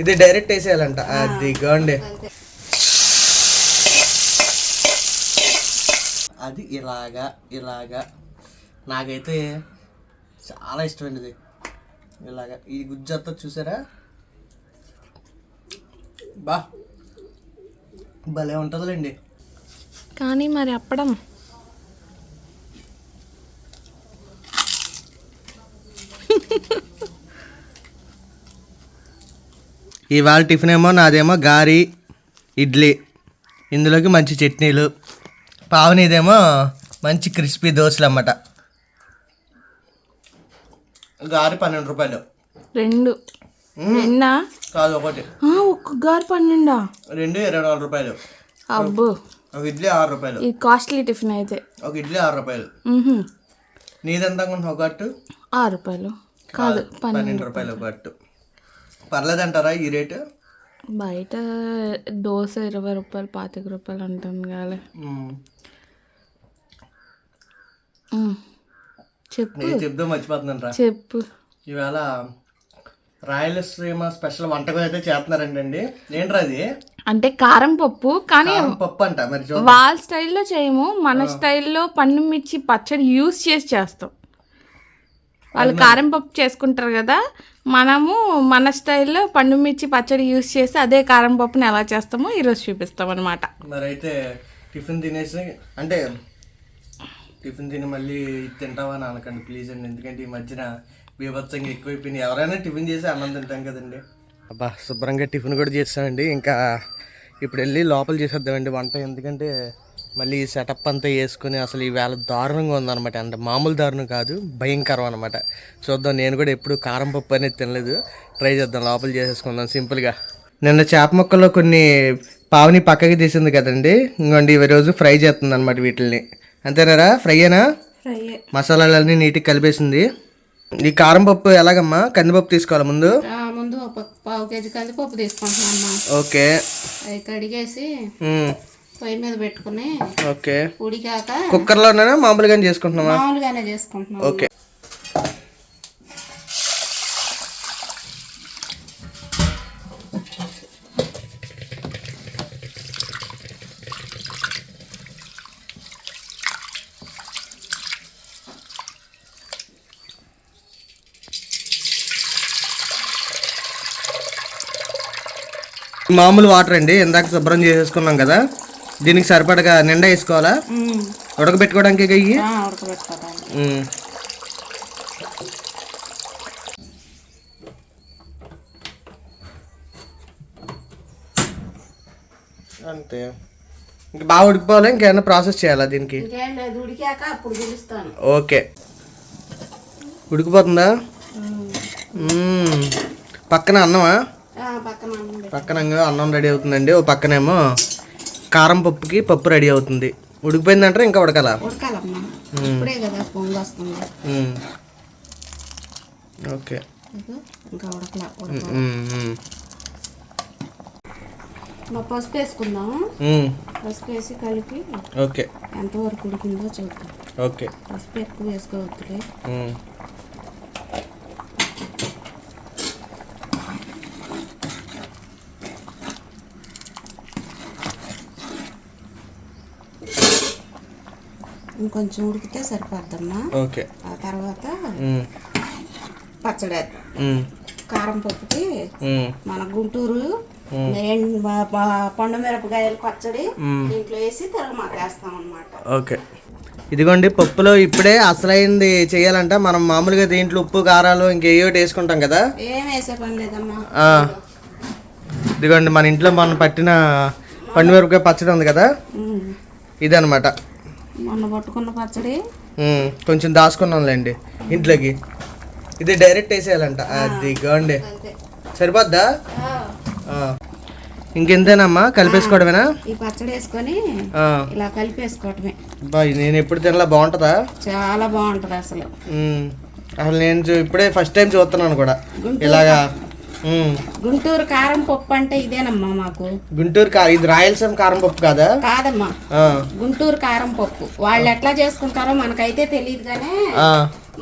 ఇది డైరెక్ట్ వేసేయాలంట. అది గోండి అది ఇలాగా ఇలాగా. నాకైతే చాలా ఇష్టమైనది. ఇది ఇలాగా. ఈ గుజ్జంతా చూసారా? బా. భలే ఉంటుందిలేండి. కానీ మరి అప్పడం. ఇవాళ టిఫిన్ ఏమో నాదేమో గారి ఇడ్లీ. ఇందులోకి మంచి చట్నీలు. పావనిదేమో మంచి క్రిస్పీ దోశలు అన్నమాట గారి పన్నెండు రూపాయలు. రెండు. రెండా? కాదు ఒకటి. ఒక్క గారు పన్నెండా? రెండు ఇరవై నాలుగు రూపాయలు. అబ్బో. ఒక ఇడ్లీ ఆరు రూపాయలు. ఇది కాస్ట్లీ టిఫిన్ అయితే. ఒక ఇడ్లీ ఆరు రూపాయలు. నీదెంత ఒక అట్టు? ఆరు రూపాయలు. కాదు పన్నెండు పన్నెండు రూపాయలు ఒక అట్టు. పర్లేదంటారా ఈ రేటు? బయట దోశ ఇరవై రూపాయలు పాతిక రూపాయలు ఉంటుంది. మ్. చెప్పు. మర్చిపోతున్నాను రా. చెప్పు. ఈవేళ రాయలసీమ స్పెషల్ వంటకం అయితే చేస్తున్నారండి అండి. ఏంట్రా అది? అంటే కారం పప్పు కానీ పప్పు అంట మరి వాళ్ళ స్టైల్లో చేయము. మన స్టైల్లో పండు మిర్చి పచ్చడి యూస్ చేసి చేస్తాం. వాళ్ళు కారం పప్పు చేసుకుంటారు కదా మనము మన స్టైల్లో పండు మిర్చి పచ్చడి యూస్ చేసి అదే కారం పప్పుని ఎలా చేస్తామో ఈరోజు చూపిస్తాం అనమాట మరి అయితే టిఫిన్ తినేసి అంటే టిఫిన్ తిని మళ్ళీ తింటావా అని అనకండి ప్లీజ్ అండి. ఎందుకంటే ఈ మధ్యన బీభత్సంగా ఎక్కువైపోయింది ఎవరైనా టిఫిన్ చేసి అన్నం తింటాం కదండి. అబ్బా శుభ్రంగా టిఫిన్ కూడా చేస్తామండి ఇంకా ఇప్పుడు వెళ్ళి లోపల చేసేద్దామండి వంట. ఎందుకంటే మళ్ళీ ఈ సెటప్ అంతా వేసుకుని అసలు ఈ వేళ దారుణంగా ఉందన్నమాట. అంటే మామూలు దారుణం కాదు భయంకరం అనమాట చూద్దాం నేను కూడా ఎప్పుడు కారం పప్పు అనేది తినలేదు. ట్రై చేద్దాం లోపల చేసేసుకుందాం సింపుల్గా నిన్న చేప ముక్కల్లో కొన్ని పావుని పక్కకి తీసింది కదండి. ఇంకోండి ఈ రోజు ఫ్రై చేస్తుంది అనమాట వీటిని అంతేనారా ఫ్రై అయినా ఫ్రై మసాలాలన్నీ నీట్గా కలిపేసింది. ఈ కారం పప్పు ఎలాగమ్మా? కందిపప్పు తీసుకోవాలి ముందు? ముందు పావు కేజీ కందిపప్పు తీసుకుంటున్నామ్మా ఓకే. కడిగేసి పొయ్యి మీద పెట్టుకుని ఓకే. ఉడికాక కుక్కర్లోనే మామూలుగా చేసుకుంటున్నామా మామూలుగానే చేసుకుంటున్నాం. ఓకే. మామూలు వాటర్ అండి ఇందాక శుభ్రం చేసేసుకున్నాం కదా. దీనికి సరిపడగా నిండా వేసుకోవాలా? ఉడకబెట్టుకోవడానికి. అంతే. ఇంక బాగా ఉడికిపోవాలి? ఇంకేమైనా ప్రాసెస్ చేయాలా దీనికి? ఓకే. ఉడికిపోతుందా. పక్కన అన్నమా? పక్కన అన్నం రెడీ అవుతుందండి. ఓ పక్కనేమో కారం పప్పుకి పప్పు రెడీ అవుతుంది. ఉడికిపోయిందంటే ఇంకా ఉడకాల? ఉడకాలమ్మా. ఇప్పుడే కదా పొంగు వస్తుంది. ఓకే. ఇంకా ఉడకలా. మా పసుపు వేసుకుందాము. పసుపు వేసి కలిపి ఓకే. ఎంతవరకు ఉడికిందో చూద్దాం. ఓకే. పసుపు ఎక్కువ వేసుకోవద్దులే. ఇంకొంచెం ఉడికితే సరిపోద్దమ్మా ఓకే ఆ తర్వాత. పచ్చడి. కారం పప్పుకి. మన గుంటూరు పండు మిరపకాయల పచ్చడి. దీంట్లో వేసి తిరగమాత వేస్తాం అనమాట ఓకే ఇదిగోండి పప్పులో ఇప్పుడే అసలైంది చేయాలంట మనం మామూలుగా దీంట్లో ఉప్పు కారాలు ఇంకేయో వేసుకుంటాం కదా ఏం వేసే పని లేదమ్మా. ఇదిగోండి మన ఇంట్లో మనం పట్టిన పండుమిరపకాయ పచ్చడి ఉంది కదా. ఇదనమాట మొన్న పట్టుకున్న పచ్చడి. కొంచెం దాచుకున్నాంలేండి ఇంట్లోకి. ఇది డైరెక్ట్ వేసేయాలంట. అది గోండి సరిపోద్దా. ఇంకెంతేనమ్మా? కలిపేసుకోవడమేనా? ఈ పచ్చడి వేసుకొని. ఇలా కలిపేసుకోవటమే బా నేను ఎప్పుడు తినలా బాగుంటుందా? చాలా బాగుంటది అసలు. అసలు నేను ఇప్పుడే ఫస్ట్ టైం చూస్తున్నాను కూడా. ఇలాగా గుంటూరు కారం పప్పు అంటే ఇదేనమ్మా మాకు. గుంటూరు కా ఇది రాయలసీమ కారం పప్పు కాదా? కాదమ్మా. గుంటూరు కారం పప్పు. వాళ్ళు ఎట్లా చేసుకుంటారో మనకైతే తెలియదు కానీ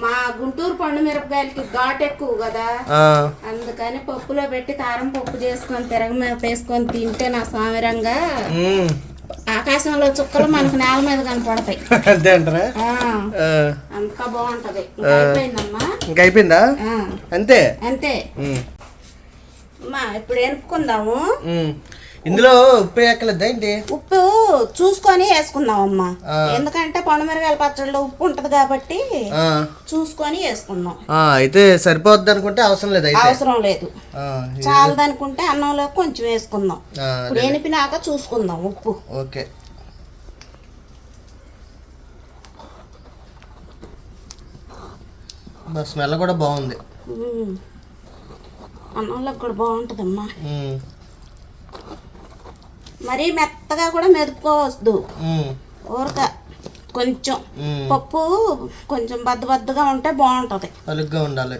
మా గుంటూరు పండు మిరపకాయలకి ఘాటు ఎక్కువ కదా. అందుకని పప్పులో పెట్టి కారం పప్పు చేసుకొని తిరగ వేసుకొని తింటే నా సామిరంగా. ఆకాశంలో చుక్కలు మనకు నేల మీద కనపడతాయి. అంతే అంటారా? అంత బాగుంటది. ఇంకా అయిపోయిందమ్మా. ఇంకా అయిపోయిందా? అంతే? అంతే. అమ్మా ఇప్పుడు ఎనుపుకుందాము. ఇందులో ఉప్పు ఎక్కలేదా ఏంటి? ఉప్పు చూసుకొని వేసుకుందామమ్మా. ఆ. ఎందుకంటే పండుమిరకాయల పచ్చడిలో ఉప్పు ఉంటది కాబట్టి చూసుకొని వేసుకుందాం. అయితే సరిపోద్ది అనుకుంటే అవసరం లేదు అవసరం లేదు. ఆ, చాలదనుకుంటే అన్నంలో కొంచెం వేసుకుందాం. ఇప్పుడు ఎనిపినాక చూసుకుందాం ఉప్పు. ఓకే. స్మెల్ కూడా బాగుంది. ఉమ్. అన్నంలో కూడా బాగుంటుందమ్మా మ్మ్. మరీ మెత్తగా కూడా మెదుపుకోవద్దు. ఊరక కొంచెం. పప్పు కొంచెం బద్ద బద్దగా ఉంటే బాగుంటది పలుగ్గా ఉండాలి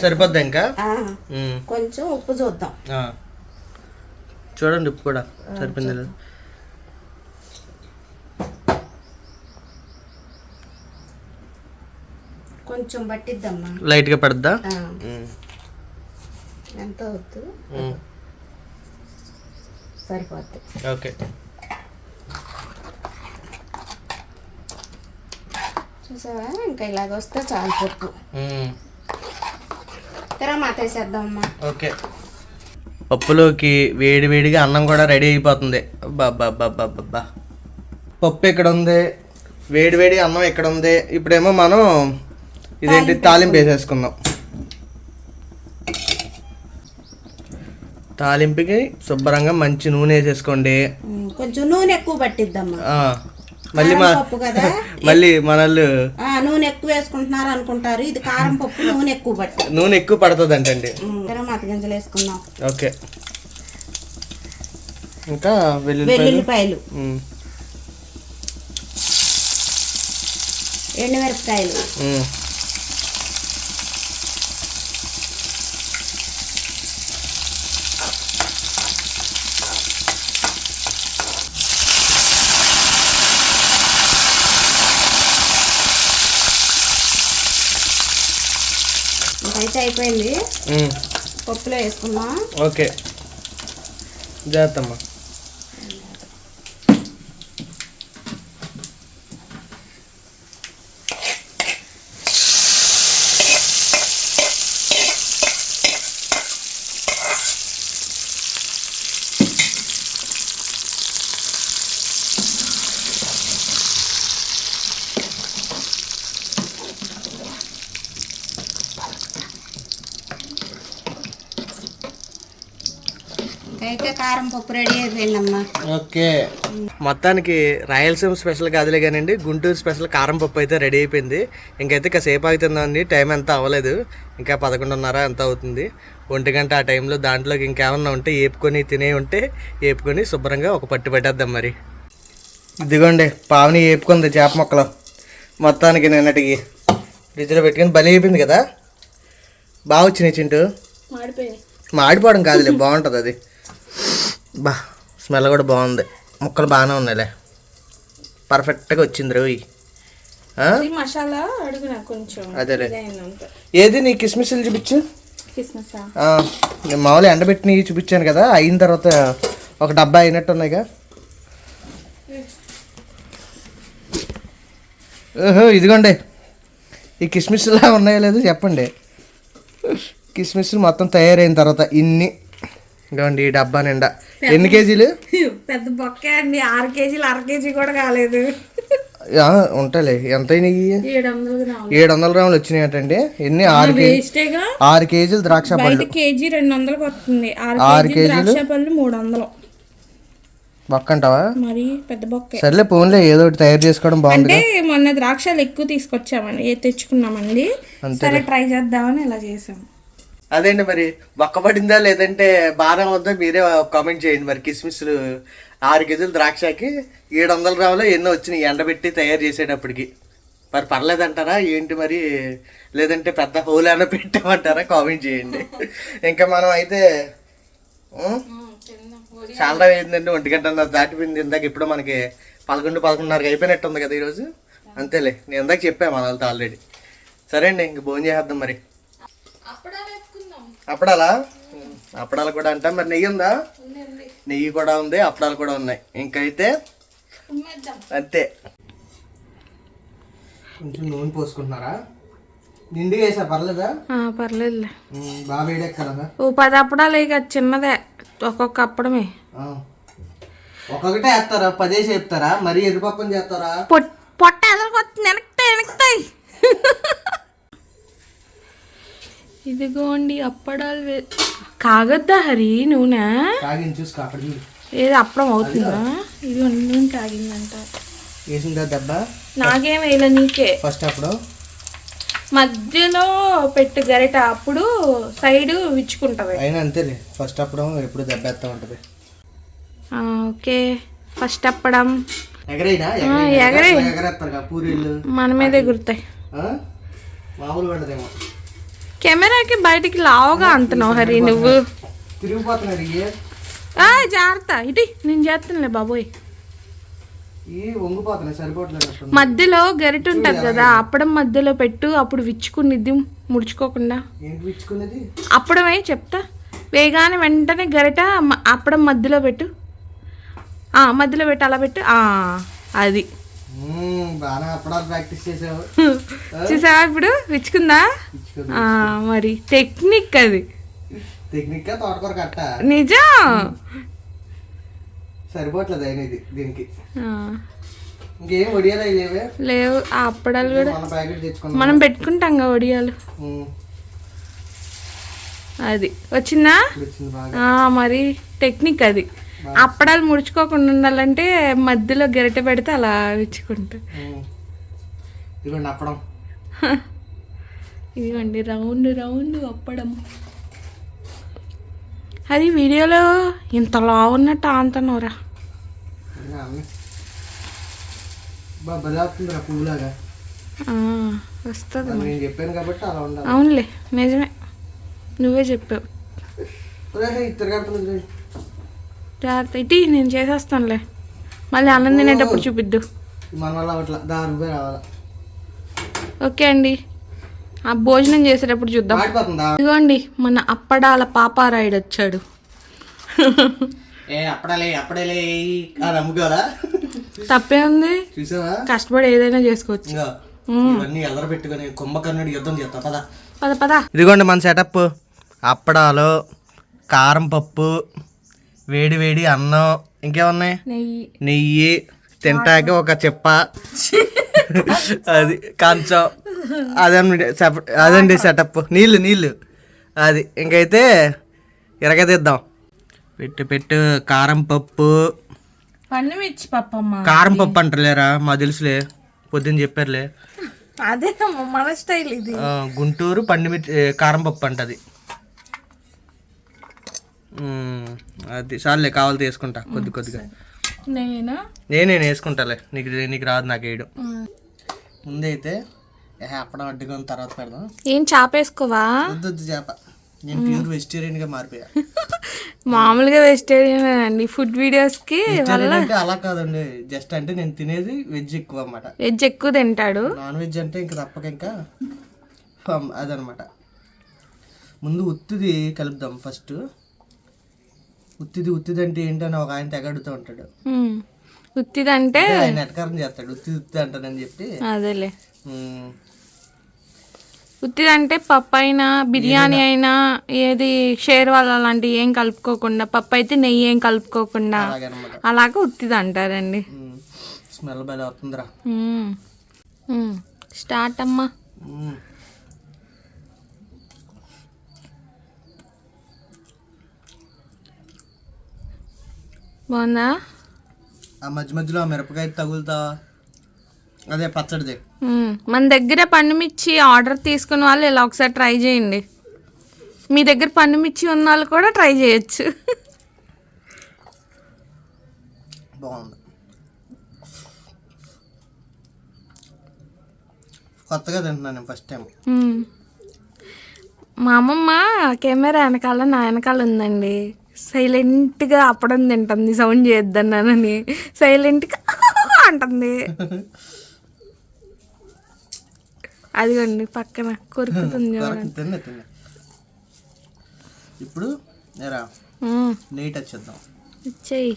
సరిపోద్దా ఇంకా. కొంచెం ఉప్పు చూద్దాం. చూడండి ఉప్పు కూడా సరిపోయింది కొంచెం పట్టిద్దమ్మా. లైట్గా పడద్దా. ఎంత మ్మ్. సరిపోద్ది. ఓకే. చూసావా? ఇంకా ఇలాగ వస్తే చాలు పప్పు ఓకే. పప్పులోకి వేడి వేడిగా అన్నం కూడా రెడీ అయిపోతుంది. పప్పు ఇక్కడ ఉంది వేడి వేడి అన్నం ఇక్కడ ఉంది ఇప్పుడేమో మనం ఇదేంటి? తాలింపు వేసేసుకుందాం. తాలింపుకి శుభ్రంగా మంచి నూనె వేసేసుకోండి. కొంచెం నూనె ఎక్కువ పట్టిద్దమ్మా. మళ్ళీ కదా? మళ్ళీ మనల్ని నూనె ఎక్కువ వేసుకుంటున్నారు అనుకుంటారు. ఇది కారం పప్పు నూనె ఎక్కువ పట్టి. నూనె ఎక్కువ పడుతుంది అంటండి గింజలు వేసుకుందాం. ఓకే. ఇంకా వెల్లుల్లిపాయలు. ఎండుమిరపకాయలు ఉమ్. అయితే అయిపోయింది. పప్పులో వేసుకుందాం. ఓకే. జాగ్రత్తమ్మా అయితే కారం పప్పు రెడీ అయిపోయిందమ్మా. ఓకే. మొత్తానికి రాయలసీమ స్పెషల్ కాదులే కానండి. గుంటూరు స్పెషల్ కారం పప్పు అయితే రెడీ అయిపోయింది. ఇంకైతే కాసేపు అవుతుందండి టైం ఎంత అవ్వలేదు. ఇంకా పదకొండున్నర ఎంత అవుతుంది. ఒంటి గంట ఆ టైంలో దాంట్లోకి ఇంకేమన్నా ఉంటే ఏపుకొని తినే ఉంటే ఏపుకొని శుభ్రంగా ఒక పట్టు పెట్టేద్దాం మరి. ఇదిగోండి పావని ఏపుకుంది చేప మొక్కలు. మొత్తానికి నిన్నటికి ఫ్రిడ్జ్లో పెట్టుకొని బలి అయిపోయింది కదా. బాగా వచ్చినాయి చింటూ. మాడిపోయింది మాడిపోవడం కాదులే బాగుంటుంది అది. బా స్మెల్ కూడా బాగుంది. ముక్కలు బాగానే ఉన్నాయిలే. పర్ఫెక్ట్గా వచ్చింది మసాలా నాకు కొంచెం. అదేలే. ఏది నీ కిస్మిస్లు చూపించు? నేను మామూలుగా ఎండబెట్టినవి చూపించాను కదా అయిన తర్వాత ఒక డబ్బా అయినట్టు ఉన్నాయిగా. ఓహో ఇదిగోండి. ఈ కిస్మిస్లా ఉన్నాయో లేదో చెప్పండి. కిస్మిస్లు మొత్తం తయారైన తర్వాత ఇన్ని. ఇదిగోండి ఈ డబ్బా నిండా. ఎన్ని కేజీలు? పెద్ద బొక్కే అండి. ఆరు కేజీలు అర కేజీ కూడా కాలేదు. ఆ, ఉంటాయిలే. ఎంత ఏడు వందలు గ్రాములు వచ్చినాయటండి. ఎన్ని? ఆరు ఆరు కేజీలు ద్రాక్ష పళ్ళు. కేజీ రెండు వందలకు వస్తుంది. ఆరు ఆరు కేజీ కేజీలు? ద్రాక్ష పళ్ళు మూడు వందలు బక్కంటావా మరి పెద్ద బొక్కే. సర్లే పోన్లే ఏదో ఒకటి తయారు చేసుకోవడం బాగుంది అంటే మొన్న ద్రాక్షలు ఎక్కువ తీసుకొచ్చామండి. ఏ తెచ్చుకున్నామండి? సరే ట్రై చేద్దామని ఇలా చేసాం. అదేంటి మరి బొక్క పడిందా లేదంటే బాగా ఉందో మీరే కామెంట్ చేయండి మరి. కిస్మిస్లు ఆరు కేజీలు ద్రాక్షకి ఏడు వందల గ్రాములు ఎన్నో వచ్చినాయి ఎండబెట్టి తయారు చేసేటప్పటికి. మరి పర్లేదంటారా? ఏంటి మరి? లేదంటే పెద్ద హోల్ ఏమైనా పెట్టామంటారా? కామెంట్ చేయండి. ఇంకా మనం అయితే చాలా అయిందండి ఒంటి గంట దాటిపోయింది ఇందాక. ఇప్పుడు మనకి పదకొండు పదకొండున్నరకి అయిపోయినట్టు ఉంది కదా ఈరోజు. అంతేలే నేను ఇందాక చెప్పాను మన వాళ్ళతో ఆల్రెడీ సరే అండి ఇంక భోజనం చేద్దాం మరి. అప్పడాలా? అప్పడాలు కూడా అంటా. మరి నెయ్యి ఉందా? నెయ్యి కూడా ఉంది అప్పడాలు కూడా ఉన్నాయి. ఇంకైతే అంతే. కొంచెం నూనె పోసుకుంటున్నారా? నిండుగా వేసా పర్లేదా? ఆ, పర్లేదులే. బాగా వేడెక్కలదా? ఓ పది అప్పడాలు ఇక చిన్నదే ఒక్కొక్క అప్పడమే. ఒక్కొక్కటే వేస్తారా? పదే చెప్తారా మరి ఎరుపప్పని చేస్తారా? పొట్ పొట్ట ఎదరకొచ్చింది వెనక్తాయి వెనక్తాయి ఇదిగోండి అప్పడాలు వే కాగద్దా హరి నూనె? ఏది అప్పడం అవుతుందా? ఇది నూనె కాగిందంట వేసిందా దెబ్బ? నాకేం వేయలే నీకే. ఫస్ట్ అప్పుడు? మధ్యలో పెట్టు గరిట అప్పుడు సైడ్ విచ్చుకుంటది. అయినా అంతేలే ఫస్ట్ అప్పుడు ఎప్పుడు దెబ్బ వేస్తా ఉంటది. ఓకే ఫస్ట్ అప్పడం. ఎగరైనా? ఎగరే. మన మీదే గుర్తాయి? మామూలు పడదేమో కెమెరాకి బయటికి లావుగా అంటున్నావు హరి నువ్వు. జాగ్రత్త. ఇటు నేను చేస్తానులే బాబోయ్. మధ్యలో గరిట ఉంటుంది కదా అప్పడం మధ్యలో పెట్టు అప్పుడు విచ్చుకునిద్ది ముడుచుకోకుండా. అప్పడమే చెప్తా. వేగానే వెంటనే గరిట అప్పడం మధ్యలో పెట్టు. ఆ, మధ్యలో పెట్టు అలా పెట్టు. ఆ, అది. బాగా అప్పడాలు ప్రాక్టీస్ చేసావు. చూసావా ఇప్పుడు? విచ్చుకుందా? మరి టెక్నిక్ అది. టెక్నిక్ తోటకూర కట్ట? నిజం. సరిపోవట్లేదు అయిన ఇది దీనికి. ఇంకేం వడియాలు అవి లేవే? లేవు ఆ అప్పడాలు కూడా మన పెట్టుకుంటాం కదా వడియాలు. మ్మ్, అది. వచ్చిందా? మరి టెక్నిక్ అది. అప్పడాలు ముడుచుకోకుండా ఉండాలంటే మధ్యలో గరిటె పెడితే అలా విచ్చుకుంటా. మ్మ్. ఇదిగోండి అప్పడం. ఇదిగోండి రౌండ్ రౌండ్ అప్పడం. అది వీడియోలో ఉన్నట్టు. బా భలే వస్తుందిరా పువ్వులాగా. వస్తుంది అవునులే నిజమే. నువ్వే చెప్పావు. జాగ్రత్త. ఇటీ నేను చేసేస్తానులే. మళ్ళీ అన్నం తినేటప్పుడు చూపిద్దు. ఓకే అండి. ఆ భోజనం చేసేటప్పుడు చూద్దాం. ఇదిగోండి మన అప్పడాల పాపారాయుడు వచ్చాడు. ఏ అప్పుడలే అప్పుడలే. అది అమ్ముకోవాలా తప్పే ఉంది. చూసావా? కష్టపడి ఏదైనా చేసుకోవచ్చు. ఇంకా ఇవన్నీ ఎల్లర పెట్టుకొని కుంభకర్ణుడి యుద్ధం చేస్తా. పదా. పద పద. ఇదిగోండి మన సెటప్ అప్పడాలు కారం పప్పు వేడి వేడి అన్నం ఇంకేమున్నాయి? నెయ్యి. నెయ్యి తింటాక ఒక చెప్ప. అది కంచం. అదండి సెప- అదండి సెటప్. నీళ్ళు నీళ్ళు. అది ఇంకైతే ఇరగదిద్దాం పెట్టు పెట్టు. కారం పప్పు. పన్ను మిర్చి పప్పమ్మ. కారం పప్పు అంటలేరా? మా తెలుసులే. పొద్దున్న చెప్పారులే. అదే మన స్టైల్ ఇది. గుంటూరు పండుమిర్చి కారం పప్పు అంటది. అది చాలులే కావాలి తీసుకుంటా కొద్ది కొద్దిగా. నేను? నేను వేసుకుంటాలే. నీకు నీకు రాదు నాకు వేయడం ముందైతే అప్పడం అడ్డుకొని తర్వాత పెడదాం. ఏం చాపేసుకోవా వద్దు వద్దు చేప. నేను ప్యూర్ వెజిటేరియన్గా మారిపోయా. మామూలుగా వెజిటేరియన్ అండి ఫుడ్ వెజిటేరియన్ అంటే అలా కాదండి జస్ట్ అంటే నేను తినేది వెజ్ ఎక్కువ అన్నమాట. వెజ్ ఎక్కువ తింటాడు. నాన్ వెజ్ అంటే ఇంకా తప్పక ఇంకా అదనమాట ముందు ఉత్తిది కలుపుదాం ఫస్ట్. ఉత్తిది ఉత్తిది అంటే ఏంటని ఒక ఆయన తెగడుతూ ఉంటాడు. మ్మ్. ఉత్తిదంటే అంటే ఆయన ఎటకారం చేస్తాడు. ఉత్తిది ఉత్తి అంటానని చెప్పి. అదేలే. మ్మ్, ఉత్తిదంటే పప్పు అయినా బిర్యానీ అయినా ఏది షేర్ వాళ్ళ లాంటివి ఏం కలుపుకోకుండా పప్పు అయితే నెయ్యి ఏం కలుపుకోకుండా అలాగే ఉత్తిది అంటారండి. స్మెల్. మ్మ్. స్టార్ట్ అమ్మా. బాగుందా? ఆ మధ్య మధ్యలో ఆ మిరపకాయ తగులుతావా అదే పచ్చడిది. మన దగ్గర పండుమిర్చి ఆర్డర్ తీసుకున్న వాళ్ళు ఇలా ఒకసారి ట్రై చేయండి. మీ దగ్గర పండుమిర్చి ఉన్న వాళ్ళు కూడా ట్రై చేయొచ్చు. బాగుంది. కొత్తగా తింటున్నాను నేను ఫస్ట్ టైం. మా అమ్మమ్మ కెమెరా వెనకాల నా వెనకాల ఉందండి. సైలెంట్గా అప్పడం తింటుంది సౌండ్ చేద్దన్నానని. సైలెంట్గా అంటుంది. అదిగోండి పక్కన కొరుకుతుంది ఇప్పుడు. నెయ్యి టచ్ చేద్దాం. ఇచ్చేయి.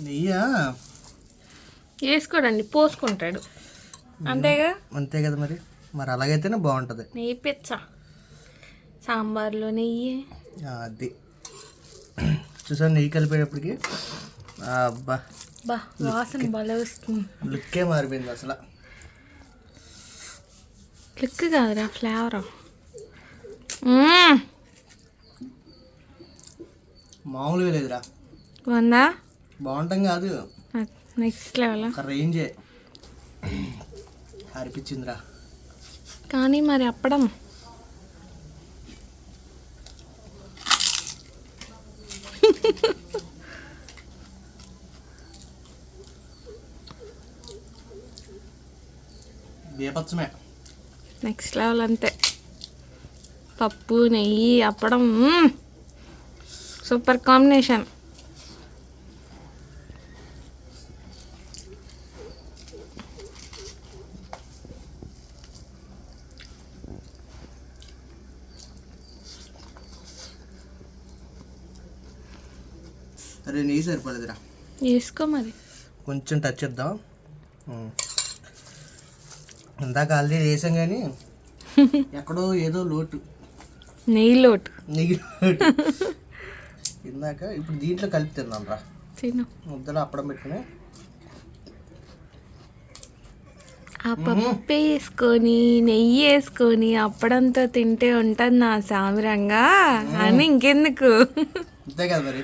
నెయ్యా? వేసుకోడండి పోసుకుంటాడు. అంతేగా? అంతే కదా మరి. మరి అలాగైతేనే బాగుంటుంది. నెయ్యి పిచ్చ. సాంబార్లో నెయ్యి. అది. చూసాను నెయ్యి కలిపేటప్పటికి? అబ్బా బా. వాసన భలే వస్తుంది. లుక్కే మారిపోయింది అసలు. క్లిక్ కాదురా ఫ్లేవర్. మామూలుగా లేదురా. వందా బాగుంటాం కాదు. Next level? రేంజే. అనిపించిందిరా కానీ మరి అప్పడం. బేపచ్చమే. నెక్స్ట్ లెవెల్ అంతే. పప్పు నెయ్యి అప్పడం సూపర్ కాంబినేషన్. అరే నెయ్యి సరిపడదురా. వేసుకో మరి. కొంచెం టచ్ చేద్దాం ఉమ్. ఇందాక ఆల్రెడీ వేసాం కానీ ఎక్కడో ఏదో లోటు. నెయ్యి లోటు. నెయ్యి లోటు. ఇందాక ఇప్పుడు దీంట్లో కలిపి తిందాం రా తిను. ముద్దలో అప్పడం పెట్టుకుని. ఆ పప్పు వేసుకొని నెయ్యి వేసుకొని అప్పడంతో తింటే ఉంటుంది నా సామిరంగా. అని ఇంకెందుకు? అంతే కదా మరి.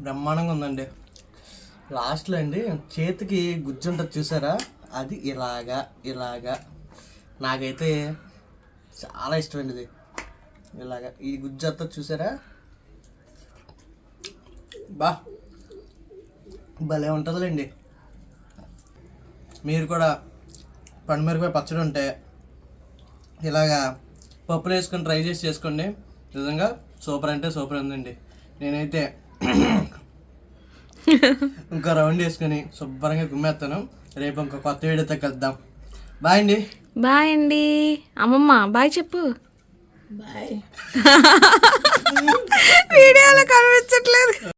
బ్రహ్మాండంగా ఉందండి. లాస్ట్లో అండి చేతికి గుజ్జు ఉంటుంది చూసారా? అది ఇలాగా ఇలాగా. నాకైతే చాలా ఇష్టమైనది ఇది. ఇలాగా. ఈ గుజ్జు అంతా చూసారా? బా. భలే ఉంటుందిలేండి. మీరు కూడా పండుమిరపకాయ పచ్చడి ఉంటే ఇలాగా పప్పులు వేసుకొని ట్రై చేసి చేసుకోండి. నిజంగా సూపర్ అంటే సూపర్ ఉందండి. నేనైతే ఇంకో రౌండ్ వేసుకొని శుభ్రంగా గుమ్మేస్తాను. రేపు ఇంకో కొత్త వీడియోతో కలుద్దాం. బాయ్ అండి. బాయ్ అండి. అమ్మమ్మ బాయ్ చెప్పు. బాయ్. వీడియోలో కనిపించట్లేదు.